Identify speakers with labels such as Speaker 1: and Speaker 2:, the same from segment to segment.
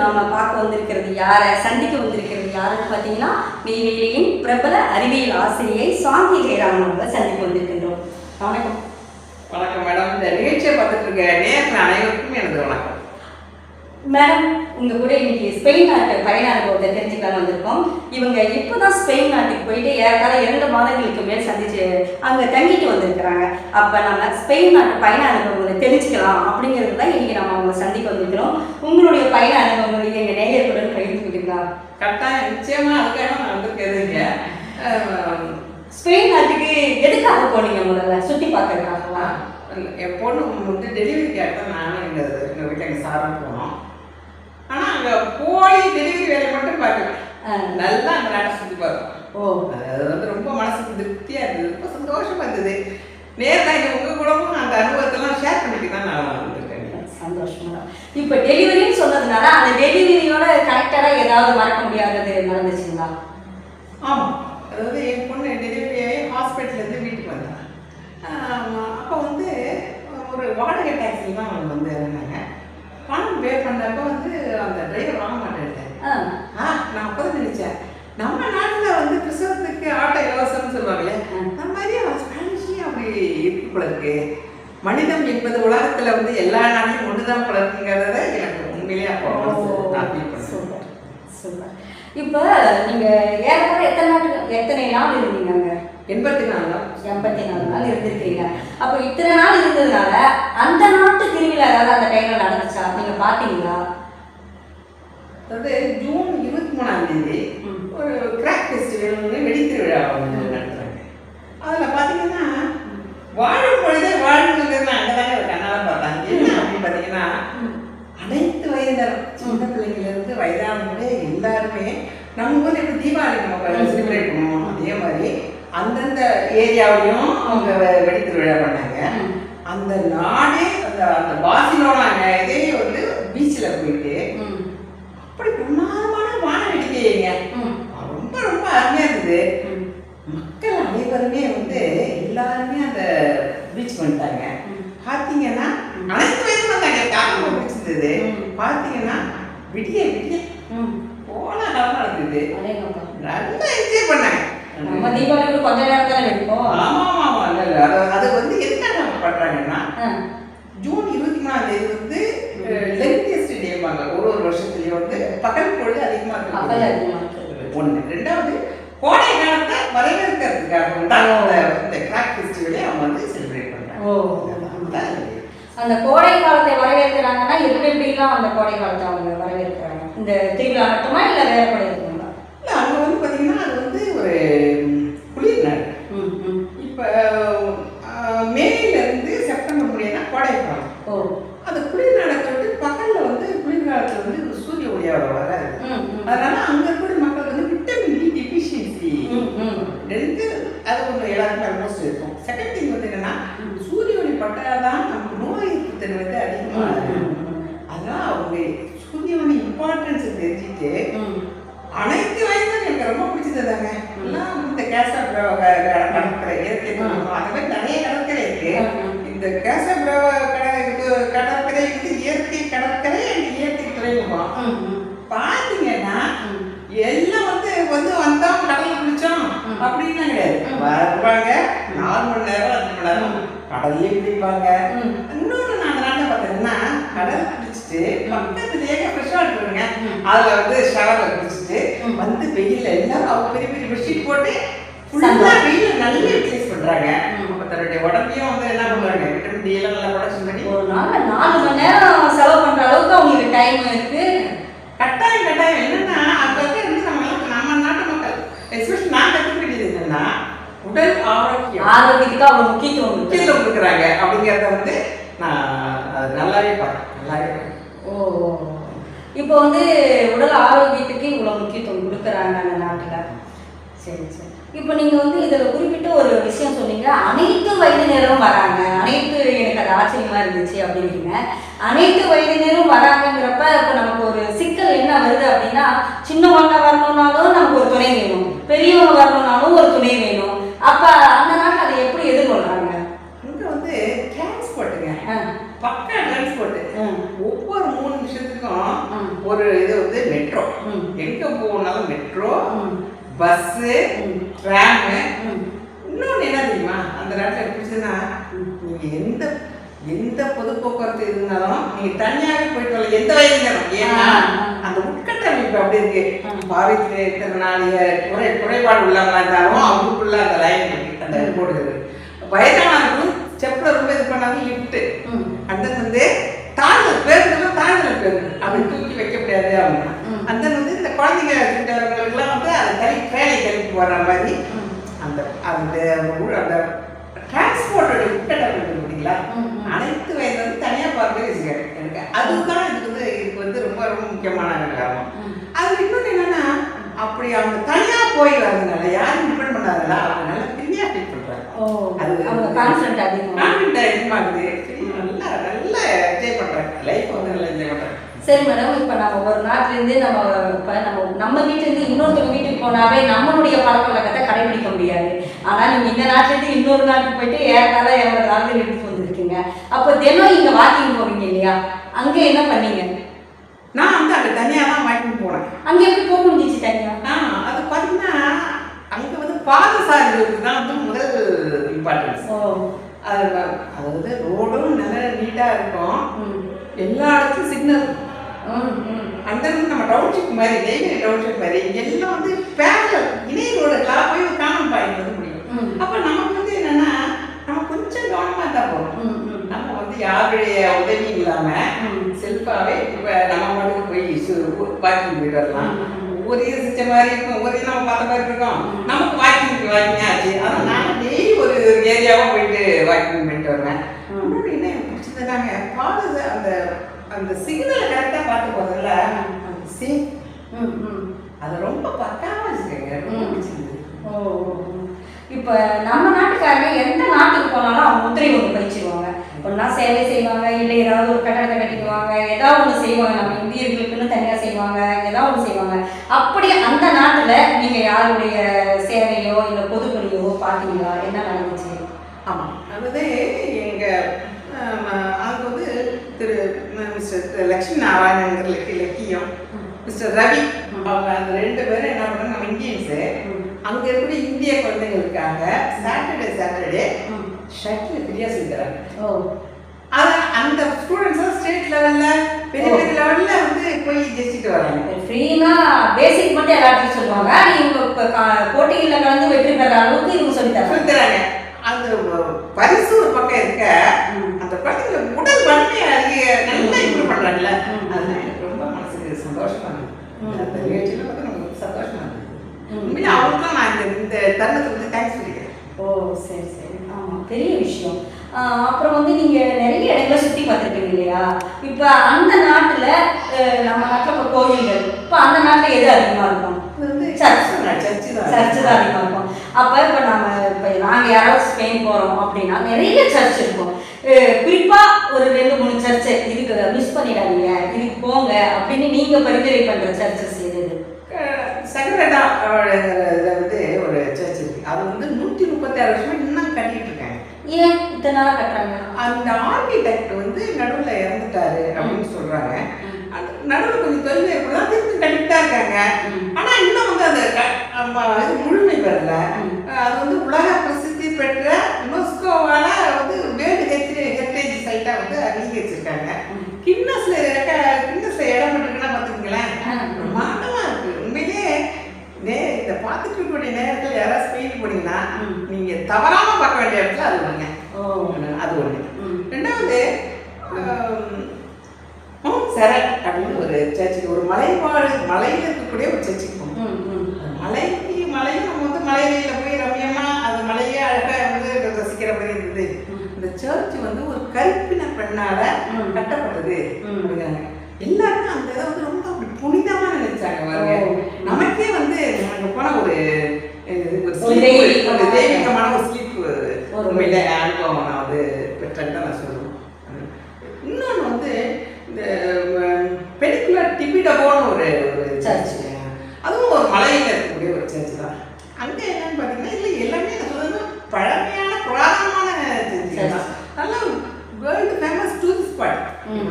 Speaker 1: நாம பார்க்க வந்திருக்கிறது யாரை? சந்திக்க வந்திருக்கிறது யாருன்னு பார்த்தீங்கன்னா நெய்வேலியின் பிரபல அறிவியல் ஆசிரியை சாந்தி ஜெயராமன் அவர்களை சந்திக்க வந்திருக்கின்றோம். வணக்கம்.
Speaker 2: வணக்கம் மேடம். இந்த நிகழ்ச்சியை பார்த்துட்டு இருக்க நேரத்தில் அனைவருக்கும் எனது வணக்கம்.
Speaker 1: மேடம் உங்க கூட இன்னைக்கு ஸ்பெயின் நாட்டு பயண அனுபவத்தை தெரிஞ்சுக்கலாம் வந்திருக்கோம். இவங்க இப்போதான் ஸ்பெயின் நாட்டுக்கு போயிட்டு ஏறத்தாழ இரண்டு மாதங்களுக்கு மேல் சந்திச்சு அங்க தங்கிட்டு வந்திருக்கிறாங்க. அப்ப நம்ம ஸ்பெயின் நாட்டு பயண அனுபவங்களை தெரிஞ்சுக்கலாம் அப்படிங்கிறது தான் இன்னைக்கு நம்ம அவங்க சந்திக்க வந்திருக்கிறோம். உங்களுடைய பயண அனுபவங்களை எங்க நேயர்களுடன் பகிர்ந்துக்கிட்டீங்களா
Speaker 2: கரெக்டாக நிச்சயமா அதுக்காக நான் வந்திருக்கேதுங்க
Speaker 1: ஸ்பெயின் நாட்டுக்கு எதுக்காக போனீங்க முதல்ல? சுத்தி பார்க்கறதுக்காகவா?
Speaker 2: என் பொண்ணு வந்து டெலிவரிக்காக தான் நானும் எங்கள் எங்கள் வீட்டில் எங்கள் சாரும் போனோம். ஆனால் அங்கே போய் டெலிவரி வேலையை மட்டும் பார்க்கல
Speaker 1: ஆ.
Speaker 2: நல்லா அந்த நாட்டை சுற்றி பார்த்தோம்
Speaker 1: ஓ.
Speaker 2: அது வந்து ரொம்ப மனசுக்கு திருப்தியாக இருந்தது. ரொம்ப சந்தோஷமா இருந்தது. நேரில் இங்கே உங்கள் கூடவும் அந்த அனுபவத்தெல்லாம் ஷேர் பண்ணிட்டு தான் நான் வந்திருக்கேன்.
Speaker 1: சந்தோஷமா இப்போ டெலிவரின்னு சொன்னதுனால அந்த டெலிவரியோட கனெக்டடா ஏதாவது மறக்க முடியாதது நடந்துச்சுங்களா
Speaker 2: ஆமாம் அதாவது என் பொண்ணு டெலிவரி ஆகி ஹாஸ்பிட்டல்லேருந்து வீட்டுக்கு வந்தாங்க அப்போ வந்து ஒரு வாடகை டாக்ஸில் தான் அவங்க வந்து இறங்கினாங்க பணம் பே பண்ணப்போ வந்து அந்த டிரைவர் வாங்க
Speaker 1: ஆ.
Speaker 2: நான் அப்போ நினச்சேன். நம்ம நாட்டில் வந்து பிரசவத்துக்கு ஆட்டோ இலவசம்னு சொல்லுவாங்களே அந்த மாதிரி ஸ்பானிஷ்லேயும் அப்படி இருக்கு போல இருக்கு. மனிதம் என்பது உலகத்தில் வந்து எல்லா நாட்டிலும் ஒன்று தான் போல இருக்குங்கிறத எனக்கு உண்மையிலேயே அப்போ
Speaker 1: இப்போ நீங்க ஏறக்குறைய எத்தனை நாட்டுக்கு எத்தனை நாள் இருந்தீங்க
Speaker 2: எண்பத்தி நாலு
Speaker 1: எண்பத்தி நாலு நாள் இருந்திருக்கீங்க. அப்போ இத்தனை நாள் இருந்ததுனால அந்த நாட்டு திருவிழா ஏதாவது அந்த டைம்ல நடந்துச்சா? நீங்க பாத்தீங்களா?
Speaker 2: அதாவது ஜூன் இருபத்தி மூணாம் தேதி. ஒரு கிராக் ஃபெஸ்டிவல்னு வெடித்திருவிழா வந்து நடத்துறாங்க அதில் பார்த்தீங்கன்னா வாழும் பொழுதே வாழணுங்கிறது அங்கே தானே ஒரு கண்ணால பார்த்தாங்க என்ன அப்படின்னு பார்த்தீங்கன்னா அனைத்து வயதினரும் சின்ன பிள்ளைங்கள்லேருந்து வயதானவங்களே எல்லாருமே நம்ம ஊரில் எப்படி தீபாவளி நம்ம செலிப்ரேட் பண்ணுவோம் அதே மாதிரி அந்தந்த ஏரியாவிலையும் அவங்க வெ- வெடித்திருவிழா பண்ணாங்க. அந்த நாடே அந்த அந்த பாசிலோனா இதே வந்து பீச்சில் போயிட்டு. அப்படி பிரமாதமான வான வேடிக்கைங்க. ரொம்ப ரொம்ப அருமையா இருந்தது. மக்கள் அனைவருமே வந்து எல்லாருமே அந்த பீச் வந்துட்டாங்க
Speaker 1: ம்.
Speaker 2: பார்த்தீங்கன்னா அனைத்து வயதும் வந்தாங்க காரணம் பிடிச்சிருந்தது
Speaker 1: ம்.
Speaker 2: பார்த்தீங்கன்னா விடிய விடிய
Speaker 1: ம்.
Speaker 2: கோலாகலமா இருந்தது
Speaker 1: அடேங்கப்பா.
Speaker 2: நல்லா என்ஜாய் பண்ணாங்க
Speaker 1: நம்ம தீபாவளிக்கு கொஞ்ச நேரம் தானே வெடிப்போம்
Speaker 2: ஆமா ஆமா ஆமா இல்ல இல்ல அது அது வந்து எதுக்காக அவங்க பண்றாங்கன்னா
Speaker 1: ஆ.
Speaker 2: ஜூன் இருபத்தி மூணாம் தேதி வந்து லெங்தியஸ்ட் டேம்பாங்க ஒரு ஒரு வருஷத்துலயும் வந்து பகல் பொழுது அதிகமா
Speaker 1: பகல்
Speaker 2: இருக்கு
Speaker 1: அதிகமா இருக்கு.
Speaker 2: ஒண்ணு ரெண்டாவது கோடை காலத்தை வரவேற்கிறதுக்காக தான் அந்த இந்த கிராக் ஃபெஸ்டிவலே அவங்க வந்து செலிப்ரேட்
Speaker 1: ஓ.
Speaker 2: இது.
Speaker 1: அந்த கோடை காலத்தை வரவேற்கிறாங்கன்னா எப்படி எப்படிலாம் அந்த கோடை காலத்தை அவங்க வரவேற்கிறாங்க இந்த திருவிழா மட்டுமா இல்லை வேற கூட இருக்குங்களா
Speaker 2: இல்ல அங்க வந்து பாத்தீங்கன்னா அது வந்து ஒரு ம், குளிர் நாள்
Speaker 1: ம் ம்
Speaker 2: இப்ப அஹ், மேல இருந்து செப்டம்பர் முடியும்னா கோடை காலம்
Speaker 1: ஓ
Speaker 2: அந்த குளிர் நாளத்தை விட்டு பகல்ல வந்து குளிர் காலத்துல வந்து சூரிய ஒளி அவ்வளோ வராது
Speaker 1: ம் ம்
Speaker 2: அதனால அங்க இருக்கிற மக்கள் வந்து விட்டமின் டி டிஃபிஷியன்சி
Speaker 1: ம் ம்
Speaker 2: ரெண்டு அது ஒன்று எல்லாருக்கும் ஆல்மோஸ்ட் இருக்கும் செகண்ட் திங் வந்து என்னன்னா சூரிய ஒளி பட்டாதான் நமக்கு நோய் எதிர்ப்பு தன்மை வந்து அதிகமாக இருக்கும் அதனால அவங்க சூரிய ஒளி இம்பார்ட்டன்ஸ் தெரிஞ்சுட்டு
Speaker 1: ம்
Speaker 2: அனைத்து வயதும் எனக்கு ரொம்ப பிடிச்சதுதாங்க எல்லாம் இந்த கேசப் கடற்கரை இயற்கை பூங்கா, அந்த மாதிரி நிறைய கடற்கரை இருக்கு
Speaker 1: ம்.
Speaker 2: இந்த கேசப் கடை இது கடற்கரை வந்து இயற்கை கடற்கரை and இயற்கை துறைமுகம்
Speaker 1: ம் ம்
Speaker 2: பாத்தீங்கன்னா
Speaker 1: ம்.
Speaker 2: எல்லாம் வந்து வந்து வந்தோம் கடல்ல குளிச்சோம்
Speaker 1: ம்.
Speaker 2: அப்படின்லாம் கிடையாது. வருவாங்க நாலு மணி நேரம் அஞ்சு மணி நேரம் கடல்லே
Speaker 1: ம்.
Speaker 2: இன்னொன்று அந்த நாட்டில் பார்த்தீங்கன்னா கடல் குளிச்சுட்டு பக்கத்துலேயே ஃப்ரெஷ் வாட்டர் வருங்க
Speaker 1: ம்.
Speaker 2: அதில் வந்து ஷவரில் குளிச்சுட்டு
Speaker 1: ம்.
Speaker 2: வந்து வெயில்ல எல்லாரும் அவங்க பெரிய பெரிய பெட்ஷீட் போட்டு ஃபுல்லாக. வெயிலில் நல்லா பண்ணுறாங்க தன்னுடைய உடம்பையும் வந்து என்ன பண்ணுறாங்க விட்டமின் டி எல்லாம் நல்லா ப்ரொடக்ஷன் பண்ணி
Speaker 1: ஒரு நாள்ல நாலு மணி நேரம் செலவு பண்ற அளவுக்கு அவங்களுக்கு டைம் இருக்கு
Speaker 2: கட்டாயம் கட்டாயம் என்னன்னா அங்க இருந்து நம்ம எல்லாம் நம்ம நாட்டு மக்கள் எஸ்பெஷலி நான் கற்றுக்கிட்டது என்னன்னா உடல் ஆரோக்கியம்.
Speaker 1: ஆரோக்கியத்துக்கு அவ்வளவு முக்கியத்துவம்
Speaker 2: முக்கியத்துவம் கொடுக்குறாங்க அப்படிங்கிறத வந்து நான் நல்லாவே பார்க்குறேன். நல்லாவே.
Speaker 1: ஓ. இப்போ வந்து உடல் ஆரோக்கியத்துக்கு இவ்வளவு முக்கியத்துவம் கொடுக்குறாங்க அந்த நாட்டுல சரி சரி. இப்போ நீங்க வந்து இதுல குறிப்பிட்ட ஒரு விஷயம் சொன்னீங்க. அனைத்து வயதினரும் வராங்க. அனைத்து எனக்கு அது ஆச்சரியமா இருந்துச்சு அப்படிங்கிறீங்க. அனைத்து வயதினரும் வராங்கங்கிறப்ப இப்போ நமக்கு ஒரு சிக்கல் என்ன வருது அப்படின்னா சின்னவங்க வரணும்னாலும் நமக்கு ஒரு துணை வேணும். பெரியவங்க வரணும்னாலும் ஒரு துணை வேணும். அப்ப அந்த நாட்டில் அதை எப்படி எதிர்கொள்றாங்க?
Speaker 2: இங்க வந்து டிரான்ஸ்போர்ட்டுங்க பக்கா டிரான்ஸ்போர்ட்
Speaker 1: ஆ,
Speaker 2: ஒவ்வொரு மூணு நிமிஷத்துக்கும். ஒரு இது வந்து மெட்ரோ.
Speaker 1: ம்.
Speaker 2: எங்க போனாலும் மெட்ரோ. பஸ்ஸு.
Speaker 1: ம்.
Speaker 2: ட்ராமு
Speaker 1: ம்.
Speaker 2: இன்னொன்று என்ன தெரியுமா அந்த எப்படிச்சுன்னா நீங்கள் எந்த எந்த பொது போக்குவரத்து இருந்தாலும் நீங்கள் தனியாகவே போயிட்டு வரலாம் எந்த வயதிலும் ஏன்னா. அந்த உட்கட்டமைப்பு அப்படி இருக்கு
Speaker 1: ஆ.
Speaker 2: பாவித்தினாலேய குறை குறைபாடு உள்ளவங்களா இருந்தாலும் அவங்களுக்குள்ள அந்த லைன் அந்த போடுகிறது வயதானவர்களும் செப்பில் ரொம்ப இது பண்ணாங்க லிஃப்ட்டு
Speaker 1: ம்.
Speaker 2: அந்த வந்து தாழ்தல் பேருந்துலாம் தாழ்தல் பேருந்து அப்படி தூக்கி வைக்க முடியாது அவங்க
Speaker 1: ம்.
Speaker 2: அந்த வந்து இந்த குழந்தைங்க கிட்டவங்களுக்குலாம் வந்து அதை தள்ளி ட்ரெயினை கிளம்பி போடுற மாதிரி
Speaker 1: ம்.
Speaker 2: அந்த அந்த டிரான்ஸ்போர்ட்டோட உட்கட்டமைப்பு பார்த்தீங்களா?
Speaker 1: ம், ம்.
Speaker 2: அனைத்து வயது வந்து தனியாக பார்க்கவே வச்சுக்காரு எனக்கு. அதுதான் இதுக்கு வந்து இதுக்கு வந்து ரொம்ப ரொம்ப முக்கியமான காரணம். அது இன்னொன்று என்னன்னா அப்படி அவங்க தனியாக போய் வரதுனால யாரும் டிபெண்ட் பண்ணாதனால நல்லா ஃப்ரீயாக ஃபீல் பண்ணுறாங்க அது-
Speaker 1: அவங்க கான்ஃபிடென்ட் அதிகம்.
Speaker 2: கான்ஃபிடென்ட் அதிகமாகுது. நல்லா நல்லா என்ஜாய் பண்ணுறாங்க லைஃப் வந்து நல்லா என்ஜாய் பண்ணுறாங்க
Speaker 1: சரி மேடம் இப்போ நம்ம ஒரு நாட்டிலேருந்து நம்ம இப்போ நம்ம நம்ம வீட்டிலேருந்து இன்னொருத்தவங்க வீட்டுக்கு போனாவே நம்மளுடைய பழக்க வழக்கத்தை கடைபிடிக்க முடியாது. ஆனால் நீங்கள் இந்த நாட்டிலேருந்து இன்னொரு நாட்டுக்கு போயிட்டு ஏறத்தாழ எவ்வளோ நாட்கள் எடுத்து வந்திருக்கீங்க அப்போ தினம் இங்கே வாக்கிங் போவீங்க இல்லையா? அங்கே என்ன பண்ணீங்க?
Speaker 2: நான் வந்து அங்கே தனியாக தான் வாக்கிங் போனேன்
Speaker 1: அங்கே எப்படி போக முடிஞ்சிச்சு தனியா?
Speaker 2: ஆ அது பார்த்தீங்கன்னா அங்கே வந்து பாதசாரிகளுக்கு தான் வந்து முதல் இம்பார்ட்டன்ஸ் அது அதாவது ரோடும் நல்லா நீட்டாக இருக்கும். எல்லா இடத்துலையும் சிக்னல் அந்த நம்ம டவுன்ஷிப் மாதிரி நெய்வேலி டவுன்ஷிப் மாதிரி எல்லாம் வந்து பேரல் இணைய ரோடுலாம் போய் ஒரு காமன் அப்போ நமக்கு வந்து என்னன்னா நம்ம கொஞ்சம் கவனமாக தான் போகணும். நம்ம வந்து யாருடைய உதவி இல்லாமல்
Speaker 1: ம்.
Speaker 2: செல்ஃபாகவே இப்போ நம்ம மட்டும் போய் வாக்கிங் போயிட்டு வரலாம். ஒவ்வொரு செஞ்ச மாதிரி இருக்கும். ஒவ்வொரு நம்ம பார்த்த மாதிரி இருக்கும். நமக்கு வாக்கிங் வாக்கிங் ஆச்சு. ஆனால் நான் டெய்லி ஒரு ஏரியாவாக போயிட்டு வாக்கிங் பண்ணிட்டு வருவேன். என்ன எனக்கு பிடிச்சதுனாங்க பாது அந்த அந்த சிக்னலை கரெக்டாக பார்த்து போகிறதுல சி
Speaker 1: ம் ம்
Speaker 2: அது ரொம்ப பக்காவாக வச்சுக்கோங்க ரொம்ப. பிடிச்சிருந்தது.
Speaker 1: ஓ. இப்ப நம்ம நாட்டுக்காரங்க எந்த நாட்டுக்கு போனாலும் அவங்க முத்திரை ஒன்று பயிச்சிருவாங்க ஒன்றா சேவை செய்வாங்க இல்லை ஏதாவது ஒரு கட்டடத்தை கட்டிக்குவாங்க ஏதாவது ஒன்று செய்வாங்க. நம்ம இந்தியர்களுக்குன்னு தனியாக செய்வாங்க ஏதாவது ஒன்று செய்வாங்க. அப்படி அந்த நாட்டில் நீங்கள் யாருடைய சேவையோ இல்லை பொதுப்பணியோ பார்த்தீங்களா? என்ன நடந்துச்சு?
Speaker 2: ஆமாம் அதாவது எங்கள் அங்கே வந்து திரு மிஸ்டர் லக்ஷ்மி நாராயணங்கிற லக்கி லக்கியம் மிஸ்டர் ரவி அவங்க அந்த ரெண்டு பேரும் என்ன பண்ணுறாங்க? நம்ம இந்தியன்ஸு. அங்கே இருக்கக்கூடிய இந்திய குழந்தைங்களுக்காக சாட்டர்டே சாட்டர்டே. ஷட்டில் ஃப்ரீயாக செஞ்சுறாங்க
Speaker 1: ஓ
Speaker 2: அது அந்த ஸ்டூடெண்ட்ஸும் ஸ்டேட் லெவலில் பெரிய பெரிய லெவலில் வந்து போய் ஜெயிச்சுட்டு வராங்க
Speaker 1: ஃப்ரீனா பேசிக் மட்டும் எல்லாத்தையும் சொல்லுவாங்க இவங்க போட்டிகளில் கலந்து வெற்றி பெற அளவுக்கு இவங்க சொல்லித்தராங்க
Speaker 2: சொல்லித்தராங்க அந்த பரிசு ஒரு பக்கம் இருக்க. அந்த குழந்தைங்க உடல் வன்மையை அதிக நல்லா இம்ப்ரூவ் பண்ணுறாங்கல்ல
Speaker 1: ம்.
Speaker 2: அதெல்லாம் எனக்கு ரொம்ப மனசுக்கு சந்தோஷமா. இருந்தது அந்த நிகழ்ச்சியில் பார்த்து நமக்கு ரொம்ப சந்தோஷமா
Speaker 1: ம்.
Speaker 2: உண்மையிலே அவங்களுக்கும் நான் இந்த இந்த தருணத்தை வந்து தேங்க்ஸ் சொல்லிக்கிறேன்.
Speaker 1: ஓ சரி சரி. ஆமாம் பெரிய விஷயம். அப்புறம் வந்து நீங்கள் நிறைய இடங்களை சுற்றி பார்த்துருப்பீங்க இல்லையா? இப்போ அந்த நாட்டில் நம்ம நாட்டில் இப்போ கோயில்கள் இப்போ அந்த நாட்டில் எது அதிகமாக இருக்கும்?
Speaker 2: இது வந்து
Speaker 1: சர்ச்.
Speaker 2: சர்ச்சு தான்
Speaker 1: சர்ச்சு தான். அதிகமாக இருக்கும். அப்போ இப்போ நம்ம இப்போ நாங்கள் யாராவது ஸ்பெயின் போகிறோம் அப்படின்னா நிறைய சர்ச் இருக்கும். குறிப்பாக ஒரு ரெண்டு மூணு சர்ச்சு இதுக்கு மிஸ் பண்ணிடாதீங்க இதுக்கு போங்க அப்படின்னு நீங்கள் பரிந்துரை பண்ணுற சர்ச்சஸ் எது?
Speaker 2: சகரடா வந்து ஒரு சர்ச் இருக்கு. அது வந்து நூற்றி முப்பத்தாறு வருஷமா இன்னும் கட்டிட்டு இருக்காங்க.
Speaker 1: ஏன் இத்தனை நாளாக கட்டுறாங்க?
Speaker 2: அந்த ஆர்கிடெக்ட் வந்து நடுவில் இறந்துட்டாரு அப்படின்னு சொல்றாங்க. நடுவில் கொஞ்சம் தொழில் ஏற்படுதா திருப்பி கட்டிட்டு தான் இருக்காங்க.
Speaker 1: ம்.
Speaker 2: ஆனா இன்னும் வந்து அந்த இது முழுமை பெறல.
Speaker 1: ம்.
Speaker 2: அது வந்து உலக பிரசித்தி பெற்ற யுனெஸ்கோவால வந்து வேர்ல்டு ஹெரிட்டேஜ் சைட்டா வந்து அங்கீகரிச்சிருக்காங்க. கின்னஸ்ல இருக்க கின்னஸ்ல இடம் பெற்றிருக்குன்னா பாத்துக்கீங்களேன்
Speaker 1: ஆ.
Speaker 2: பிரமாண்டமா இருக்கு உண்மையிலேயே நே இந்த பார்த்துட்டு இருக்கக்கூடிய நேரத்தில் யாராவது ஸ்பெயின் போனீங்கன்னா
Speaker 1: ம்.
Speaker 2: நீங்க தவறாம பார்க்க வேண்டிய இடத்துல அது ஒண்ணு
Speaker 1: ஓ
Speaker 2: அது ஒண்ணு
Speaker 1: ம்.
Speaker 2: ரெண்டாவது ஆம், மவுண்ட் செரட் அப்படின்னு ஒரு சர்ச்சுக்கு ஒரு மலைவாழ் மலையில இருக்கக்கூடிய ஒரு சர்ச்சுக்கு போகணும்
Speaker 1: ம், ம்.
Speaker 2: அந்த மலைக்கு மலையும் நம்ம வந்து மலையில போய் ரம்யமா அந்த மலையே அழகா வந்து ரசிக்கிற மாதிரி இருந்தது
Speaker 1: ம்.
Speaker 2: இந்த சர்ச் வந்து ஒரு கருப்பின பெண்ணால
Speaker 1: ம்.
Speaker 2: கட்டப்பட்டது
Speaker 1: ம்.
Speaker 2: அப்படிங்கிறாங்க எல்லாருமே அந்த இதை வந்து ரொம்ப அப்படி புனிதமா நினைச்சாங்க பாருங்க
Speaker 1: ஓ.
Speaker 2: நமக்கே வந்து அங்க போன ஒரு இது, ஒரு
Speaker 1: ஒரு
Speaker 2: sleep,
Speaker 1: தெய்வீகமான-
Speaker 2: ஒரு தெய்வீகமான ஒரு ஸ்லீப் உண்மையில அனுபவம் நான் வந்து பெற்றேன்னு தான் நான் சொல்லுவேன். இன்னொன்று வந்து இந்த பெடிகுலர் டிபிடபோன்னு ஒரு ஒரு
Speaker 1: Church.
Speaker 2: அதுவும் ஒரு மலையில் இருக்கக்கூடிய ஒரு சர்ச் தான். அங்கே என்னன்னு பார்த்தீங்கன்னா இல்லை எல்லாமே சொல்றது பழமையான புராதனமான சர்ச் தான். நல்ல வேர்ல்டு ஃபேமஸ் டூரிஸ்ட் ஸ்பாட்.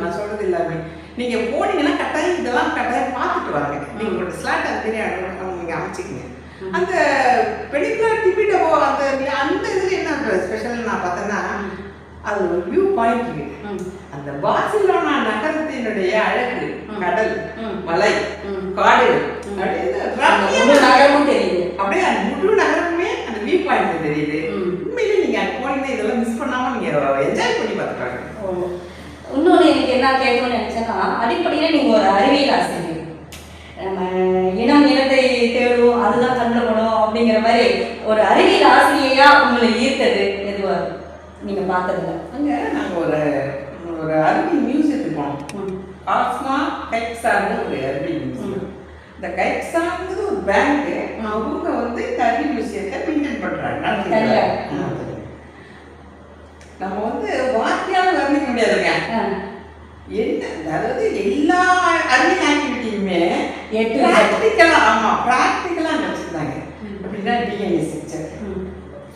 Speaker 2: நான் சொல்றது எல்லாமே. நீங்க போனீங்கன்னா கட்டாயம் இதெல்லாம் கட்டாயம் பார்த்துட்டு வாங்க. நீங்க உங்களோட ஸ்லாட் அது பெரிய நீங்க அமைச்சிக்கங்க. அந்த பெடிகுலர் டிபிட்டபோ அந்த அந்த இதுல என்ன ஸ்பெஷல் நான் பார்த்தேன்னா அது ஒரு வியூ பாயிண்ட். அந்த பார்சிலோனா நகரத்தினுடைய அழகு. கடல். மலை. காடு. அப்படியே
Speaker 1: அந்த முழு நகரமும் தெரியுது
Speaker 2: அப்படியே அந்த முழு நகரமே அந்த வியூ பாயிண்ட் தெரியுது. உண்மையிலே நீங்க அங்க போனீங்கன்னா இதெல்லாம் மிஸ் பண்ணாம நீங்க என்ஜாய் பண்ணி பார்த்துக்காங்க.
Speaker 1: இன்னொன்று எனக்கு என்ன கேட்கணும்னு நினச்சேன்னா அடிப்படையில் நீங்கள் ஒரு அறிவியல் ஆசிரியர் நம்ம இனம் இனத்தை தேடும் அதுதான் அப்படிங்கிற மாதிரி ஒரு அறிவியல் ஆசிரியையாக உங்களை ஈர்த்தது எதுவாக நீங்கள் பார்த்ததுல.
Speaker 2: அங்க நாங்க ஒரு ஒரு அறிவியல் மியூசியத்துக்கு போனோம். ஆஸ்மா கைக்ஸான்னு ஒரு அறிவியல் மியூசியம் இந்த கைக்ஸாங்கிறது ஒரு பேங்க் அவங்க வந்து இந்த அறிவியல் மியூசியத்தை மெயின்டைன் பண்றாங்க. நம்ம வந்து வார்த்தையால வர்ணிக்க முடியாதுங்க. என்ன? அதாவது எல்லா அறிவியல் ஆக்டிவிட்டியுமே
Speaker 1: to Z.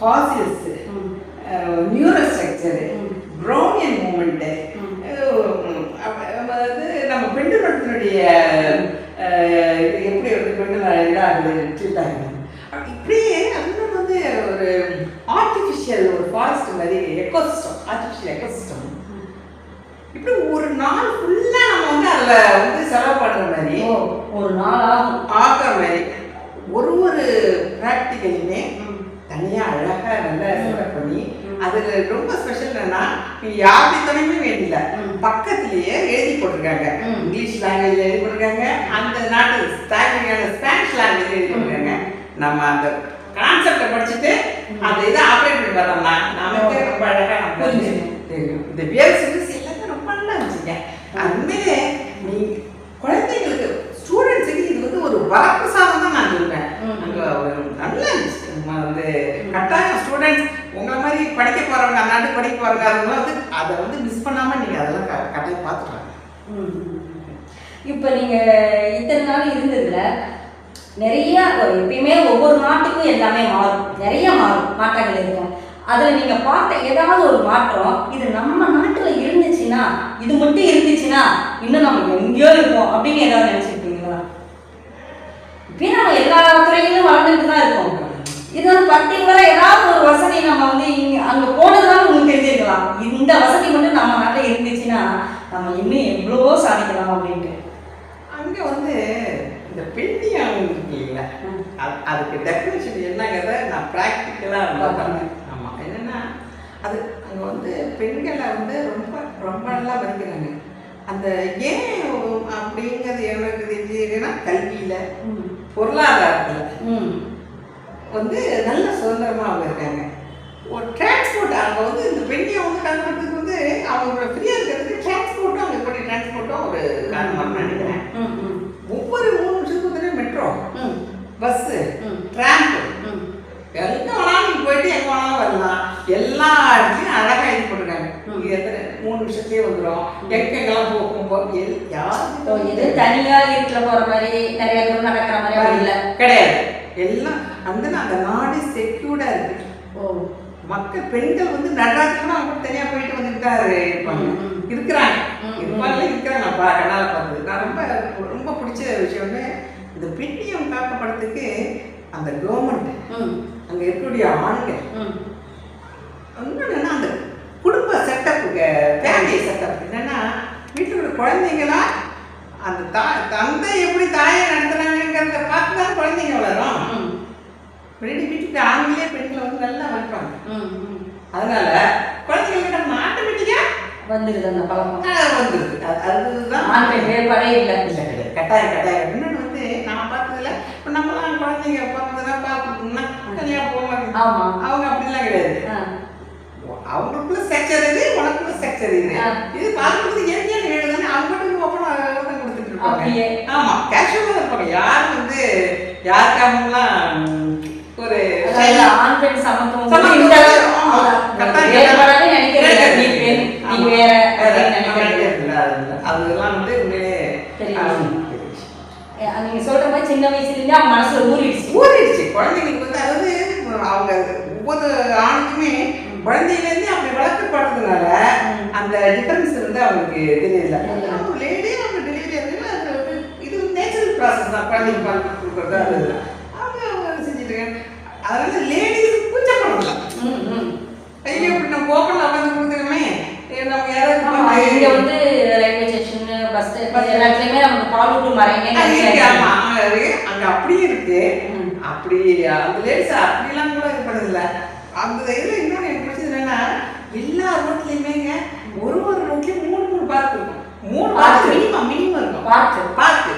Speaker 2: ஃபாசில்ஸ்
Speaker 1: ம்.
Speaker 2: Neural structure. Brownian movement. அதாவது நம்ம பெண்டு மரத்தினுடைய எப்படி வந்து பெண்டு இதாகுது ட்ரீட் ஆகுது இப்படியே அதுவும் வந்து ஒரு ஆர்டிஃபிஷியல் ஒரு ஃபாரஸ்ட் மாதிரி எக்கோசிஸ்டம் ஆர்டிஃபிஷியல் எக்கோசிஸ்டம் இப்படி ஒரு நாள் ஃபுல்லாக நம்ம வந்து அதில் வந்து செலவு பண்ணுற மாதிரி
Speaker 1: ஒரு நாள் ஆகும்
Speaker 2: ஆகிற மாதிரி ஒரு ஒரு ப்ராக்டிக்கலுமே
Speaker 1: ம்.
Speaker 2: தனியாக அழகாக நல்லா செலக்ட் பண்ணி
Speaker 1: ம்.
Speaker 2: அதில் ரொம்ப ஸ்பெஷல் என்னன்னா நீ யாருடைய துணையுமே வேண்டியல
Speaker 1: ம்.
Speaker 2: பக்கத்திலேயே எழுதி போட்டிருக்காங்க. இங்கிலீஷ் லாங்குவேஜ் எழுதி போட்டிருக்காங்க. அந்த நாட்டு ஸ்பானிஷ் லாங்குவேஜ் எழுதி போட்டிருக்காங்க. நம்ம அந்த கான்செப்டை படிச்சுட்டு அந்த இதை ஆப்ரேட் பண்ணி பார்த்தோம்னா நமக்கு ரொம்ப அழகாக நம்ம வந்து
Speaker 1: புரிஞ்சுது.
Speaker 2: தெரியும். இந்த வியர் சீரிஸ் எல்லாமே ரொம்ப நல்லா இருந்துச்சுங்க. உண்மையிலே நீ குழந்தைங்களுக்கு ஸ்டூடெண்ட்ஸுக்கு இது வந்து ஒரு வரப்பிரசாதம் தான் நான் சொல்லுவேன் நல்லா வந்து கட்டாயம் ஸ்டூடெண்ட்ஸ் உங்களை மாதிரி படிக்க போறவங்க அந்த நாட்டுக்கு படிக்க போறவங்க வந்து அதை வந்து மிஸ் பண்ணாம நீங்க அதெல்லாம் க- கட்டாயம் பார்த்துக்கலாம்.
Speaker 1: இப்போ நீங்கள் இத்தனை நாள் இருந்ததுல நிறைய எப்பயுமே ஒவ்வொரு நாட்டுக்கும் எல்லாமே மாறும். நிறைய மாறும் மாற்றங்கள் இருக்கும். அதில் நீங்கள் பார்த்த ஏதாவது ஒரு மாற்றம் இது நம்ம நாட்டில் இருந்துச்சுன்னா இது மட்டும் இருந்துச்சுன்னா இன்னும் நம்ம எங்கேயோ இருப்போம் அப்படின்னு ஏதாவது நினச்சிருக்கீங்களா? இப்போ நம்ம எல்லா துறையிலும் வளர்ந்துட்டு தான் இருக்கோம் இது வந்து பர்டிகுலராக ஏதாவது ஒரு வசதி நம்ம வந்து இங்கே அங்கே போனதுனால உங்களுக்கு தெரிஞ்சிருக்கலாம் இந்த வசதி மட்டும் நம்ம நாட்டில் இருந்துச்சுன்னா நம்ம இன்னும் எவ்வளவோ சாதிக்கலாம் அப்படின்ட்டு
Speaker 2: அங்க வந்து இந்த பெண்டியம் இருக்கு. அது- அதுக்கு டெஃபினேஷன் என்னங்கிறத நான் ப்ராக்டிக்கலாக
Speaker 1: பார்க்கணும்.
Speaker 2: ஆமாம் என்னன்னா அது அங்கே வந்து பெண்களை வந்து ரொம்ப ரொம்ப நல்லா மதிக்கிறாங்க அந்த ஏன் அப்படிங்கிறது எனக்கு தெரிஞ்சுன்னா கல்வியில். பொருளாதாரத்தில். வந்து நல்ல சுதந்திரமாக அவங்க இருக்காங்க ஒரு டிரான்ஸ்போர்ட் அங்கே வந்து இந்த பெண்ணியை வந்து கண்டுபிடிக்கிறதுக்கு வந்து அவங்களோட ஃப்ரீயாக இருக்கிறதுக்கு டிரான்ஸ்போர்ட்டும் அங்கே எப்படி டிரான்ஸ்போர்ட்டும் ஒரு காரணமாக நினைக்கிறேன். ஒவ்வொரு மூணு நிமிஷத்துக்கு வந்து மெட்ரோ
Speaker 1: ம்.
Speaker 2: பஸ்ஸு
Speaker 1: ம்.
Speaker 2: ட்ராம்ப்
Speaker 1: ம்.
Speaker 2: எங்க வேணாலும் போயிட்டு எங்க வேணாலும் வரலாம். எல்லா இடத்துலையும் அழகா இது. இது எத்தனை மூணு நிமிஷத்துலயே வந்துடும் எங்க எங்கெல்லாம் போகும் போது எல்
Speaker 1: ஸோ
Speaker 2: யாரும்
Speaker 1: இது தனியா வீட்டில் போற மாதிரி நிறைய தூரம் நடக்கிற மாதிரி இல்லை?
Speaker 2: கிடையாது. எல்லாம் அந்த அந்த நாடு செக்யூர்டா இருக்கு.
Speaker 1: ஓ.
Speaker 2: மக்கள் பெண்கள் வந்து நடராஜனும் அவங்க தனியா போயிட்டு வந்துட்டு தான் இருப்பாங்க. இருக்கிறாங்க. இருப்பாங்க இருக்கிறாங்க நான் கண்ணால பார்த்தது நான் ரொம்ப ரொம்ப பிடிச்ச விஷயம்னு இந்த பெண்ணியம் காக்கப்படுறதுக்கு அந்த கவர்மெண்ட் அங்க இருக்கக்கூடிய ஆண்கள்
Speaker 1: ம்.
Speaker 2: இன்னொன்று அந்த குடும்ப செட்டப்புக்கு ஃபேமிலி செட்டப் என்னன்னா வீட்டில் உள்ள குழந்தைங்களா அந்த தா தந்தை எப்படி தாயை நடத்துறாங்கிறத பார்த்து தான் குழந்தைங்க வளரும். முன்னாடி வீட்டுக்கு ஆண்களே பெண்களை வந்து நல்லா வளர்ப்பாங்க. அதனால குழந்தைங்களுக்கு நம்ம ஆட்டோமேட்டிக்காக
Speaker 1: வந்துடுது அந்த பழக்கம்.
Speaker 2: வந்துருது. அது அதுதான்
Speaker 1: ஆண் பெண் வேறுபாடே இல்லை
Speaker 2: இல்லை கிடையாது கட்டாயம் கட்டாயம். இன்னொன்று வந்து நான் பார்த்ததுல இப்போ நம்மலாம் குழந்தைங்க பார்த்ததுன்னா பார்க்கணும்னா தனியாக போவாங்க
Speaker 1: ஆமா.
Speaker 2: அவங்க அப்படிலாம் கிடையாது. அவங்களுக்குள்ள ஸ்ட்ரக்சர் இது உனக்குள்ள ஸ்ட்ரக்சர் இது. இது பார்க்கும்போது இயற்கையான வீடு தானே அவங்க மட்டும் ஓப்பனாக தான் கொடுத்துட்டு இருப்பாங்க.
Speaker 1: அப்படியே.
Speaker 2: ஆமா. கேஷுவலாக இருப்பாங்க. யாரும் வந்து யாருக்காகலாம்
Speaker 1: ஆண் பெண் சமத்துவம் இந்த இல்லை. நீ பெண் நீ. வேற.
Speaker 2: அதெல்லாம் வந்து உண்மையிலே
Speaker 1: நீங்க சொல்ற மாதிரி சின்ன வயசுல இருந்தே அவங்க மனசுல ஊறிடுச்சு.
Speaker 2: ஊறிடுச்சு. குழந்தைங்களுக்கு வந்து அதாவது அவங்க ஒவ்வொரு ஆணுக்குமே குழந்தையிலேருந்து அப்படி வளர்க்கப்படுறதுனால. அந்த டிஃபரன்ஸ் வந்து அவங்களுக்கு தெரியல
Speaker 1: தெரியல.
Speaker 2: அவங்க அவங்க ப்ராசஸ் தான். குழந்தைங்க கொடுக்குறது அது இதெல்லாம். அவங்க அவங்க செஞ்சுட்டு இருக்காங்க அதனால லேடிஸ் கூச்சப்படல
Speaker 1: ம், ம்.
Speaker 2: ஐயோ இப்படி நம்ம ஓப்பனில் உட்காந்து கொடுத்துருமே நம்ம யாராவது
Speaker 1: இங்க வந்து ரயில்வே ஸ்டேஷன் பஸ் ஸ்டாண்ட் எல்லாத்துலயுமே நமக்கு பாலூட்டும் மறைங்க
Speaker 2: அங்க அப்படியே இருக்கு. அப்படி அந்த லேடிஸ் அப்படிலாம் கூட இது பண்ணதில்ல அந்த இதுல இன்னொன்று எனக்கு பிடிச்சது என்னன்னா எல்லா ரோட்லயுமேங்க ஒரு ஒரு ரோட்லயும் மூணு மூணு பார்க் இருக்கும். மூணு. பார்க் மினிமம் மினிமம் இருக்கும்.
Speaker 1: பார்க்கு
Speaker 2: பார்க்கு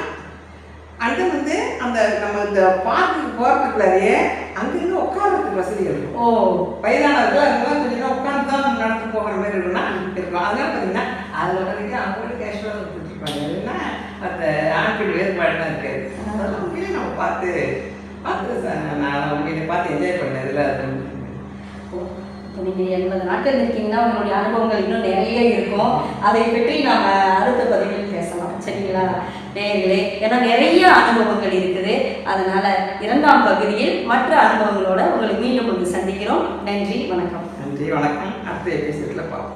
Speaker 2: அது வந்து அந்த நம்ம இந்த பார்க்குக்கு போகிறதுக்குள்ளாரியே அங்கங்க உட்கார்றதுக்கு வசதிகள் இருக்கும்
Speaker 1: ஓ.
Speaker 2: வயதானவர்கள் அதெல்லாம் கொஞ்சம் நேரம் உட்கார்ந்து தான் நடந்து போகிற மாதிரி இருக்கும்னா இருக்கும். அதனால பார்த்தீங்கன்னா அதில் உடனே அவங்கள்ட்ட கேஷுவலாக பிடிச்சிப்பாங்க இல்லைன்னா அந்த ஆண் பெண் வேறுபாடுலாம் இருக்காது அதெல்லாம் உண்மையிலே நம்ம பார்த்து பார்த்து நான் உண்மையிலே பார்த்து என்ஜாய் பண்ணேன். இதில்
Speaker 1: இப்போ நீங்கள் எண்பது நாட்கள் இருக்கீங்கன்னா உங்களுடைய அனுபவங்கள் இன்னும் நிறைய இருக்கும். அதை பற்றி நாம அடுத்த பதிவில் பேசலாம். சரிங்களா? நேர்களே ஏன்னா நிறைய அனுபவங்கள் இருக்குது. அதனால இரண்டாம் பகுதியில் மற்ற அனுபவங்களோட உங்களை மீண்டும் வந்து சந்திக்கிறோம். நன்றி வணக்கம்.
Speaker 2: நன்றி வணக்கம். அடுத்த எபிசோடில் பார்ப்போம்.